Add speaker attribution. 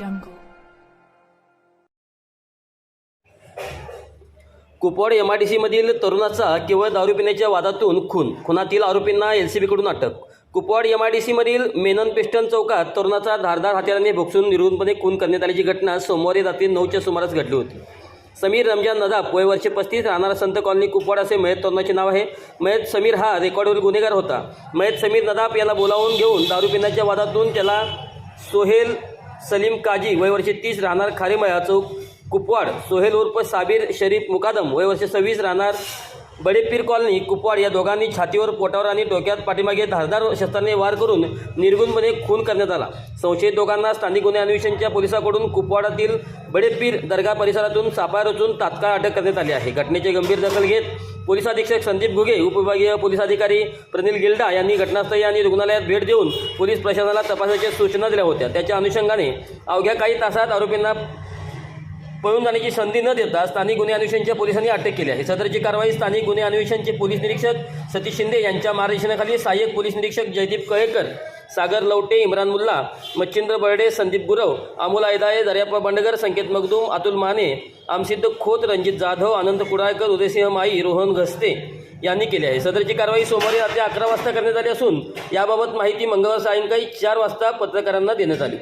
Speaker 1: jungle. Kupwad सीमधील तरुणाचा केवळ दारू पिण्याच्या वादातून खून. खुनातील आरोपींना एल सी बीकडून अटक. कुपवाड सीमधील मेनन पिस्टन चौकात तरुणाचा धारदार हत्याराने भोगसून निर्गुणपणे खून करण्यात आल्याची घटना सोमवारी रात्री नऊच्या सुमारास घडली होती. समीर रमजान नदाब वय वर्षे पस्तीस राहणारा संत कॉलनी कुपवाड असे मयत तरुणाचे नाव आहे. मयत समीर हा रेकॉर्डवर गुन्हेगार होता. मयत समीर नदाब याला बोलावून घेऊन दारू पिण्याच्या वादातून त्याला सोहेल सलीम काजी वयवर्षे तीस राहणार खारेमळा चौक कुपवाड सोहेल उर्फ साबीर शरीफ मुकादम वयवर्षे सव्वीस राहणार बडेपीर कॉलनी कुपवाड या दोघांनी छातीवर पोटावर आणि डोक्यात पाठीमागे धारदार शस्त्राने वार करून निर्गुणपणे खून करण्यात आला. संशयित दोघांना स्थानिक गुन्हे अन्वेषणच्या पोलिसांकडून कुपवाडातील बडेपीर दर्गा परिसरातून सापळा रचून तात्काळ अटक करण्यात आली आहे. घटनेची गंभीर दखल घेत पोलीस अधीक्षक संदीप घुगे उपविभागीय पोलीस अधिकारी प्रनिल गिल्डा यांनी घटनास्थळी आणि रुग्णालयात भेट देऊन पोलीस प्रशासनाला तपासाच्या सूचना दिल्या होत्या. त्याच्या अनुषंगाने अवघ्या काही तासात आरोपींना पळून जाण्याची संधी न देता स्थानिक गुन्हे अन्वेषणच्या पोलिसांनी अटक केली आहे. सदरची कारवाई स्थानिक गुन्हे अन्वेषणचे पोलीस निरीक्षक सतीश शिंदे यांच्या मार्गदर्शनाखाली सहाय्यक पोलीस निरीक्षक जयदीप कळेकर सागर लवटे इम्रान मुल्ला मच्छिंद्र बर्डे संदीप गुरव अमोल आयदाये दर्याप्पा बंडगर संकेत मगदूम अतुल माने आमसिद्ध खोत रणजित जाधव आनंद कुडाळकर उदयसिंह माई रोहन घस्ते यांनी केली आहे. सदरची कारवाई सोमवारी रात्री अकरा वाजता करण्यात आली असून याबाबत माहिती मंगळवार सायंकाळी चार वाजता पत्रकारांना देण्यात आली.